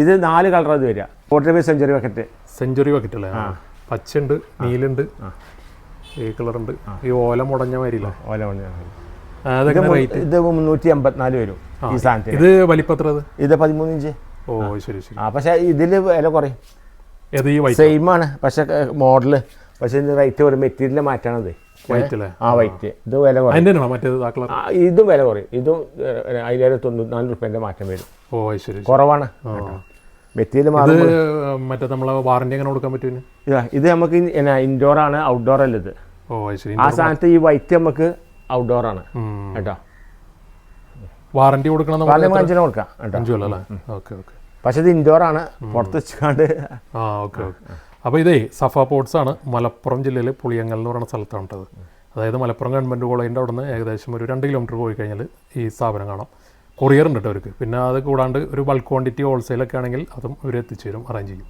ഇത് നാല് കളർ അത് വരിക. Forty five century bucket century bucket അല്ലേ? പച്ചുണ്ട് നീലുണ്ട് ഈ കളറുണ്ട്. ഈ ഓല മുടഞ്ഞ മാതിരില്ല ഓല മുടഞ്ഞ ഇത് മുന്നൂറ്റി എൺപത്തിനാല് വരും ഈ സാധനത്തിന്. ഇത് വലിപ്പത്ര ഇത് പതിമൂന്ന് ഇഞ്ച്. ഓ ശരി ശരി. ആ പക്ഷേ ഇതിൽ വില കുറയും. സെയിം ആണ് പക്ഷെ മോഡൽ പക്ഷെ ഇതിന്റെ റേറ്റ് ഒരു മെറ്റീരിയൽ മാറ്റാണത്. ആ വൈറ്റ്. ഇത് വില കുറയും. ഇതും വില കുറയും. ഇതും റുപ്യന്റെ തൊണ്ണൂറ്റിനാല് റുപ്യന്റെ മാറ്റം വരും. ഓ ശരി. കുറവാണ്. മെറ്റീരിയൽ ഇത് മാറും മറ്റേ നമ്മളെ വാറണ്ടി എങ്ങനെ കൊടുക്കാൻ പറ്റും ഇതാ, ഇത് നമുക്ക് ഇൻഡോർ ആണ് ഔട്ട്ഡോർ അല്ല ഇത്. ഓ അത് ശരി. ആ സ്ഥാനത്ത് ഈ വൈറ്റ് നമുക്ക് ഔട്ട്ഡോർ ആണ്. കേട്ടോ? വാറണ്ടി കൊടുക്കണം അഞ്ചിന് കൊടുക്കാം കേട്ടോ? പക്ഷെ ഇത് ഇൻഡോർ ആണ് പുറത്ത് വെച്ചുകൊണ്ട് ആ ഓക്കെ ഓക്കെ. അപ്പോൾ ഇതേ സഫ പോർട്സ് ആണ് മലപ്പുറം ജില്ലയിൽ പുളിയങ്ങൽ എന്ന് പറയുന്ന സ്ഥലത്താണ് ഉള്ളത് അതായത് മലപ്പുറം ഗവൺമെന്റ് കോളേജിന്റെ അവിടെ നിന്ന് ഏകദേശം ഒരു രണ്ട് കിലോമീറ്റർ പോയി കഴിഞ്ഞാൽ ഈ സ്ഥാപനം കാണാം. കൊറിയർ ഉണ്ട് കേട്ടോ അവർക്ക്. പിന്നെ അത് കൂടാണ്ട് ഒരു ബൾക്ക് ക്വാണ്ടിറ്റി ഹോൾസെയിലൊക്കെ ആണെങ്കിൽ അതും ഇവർ എത്തിച്ചു തരും അറേഞ്ച് ചെയ്യും.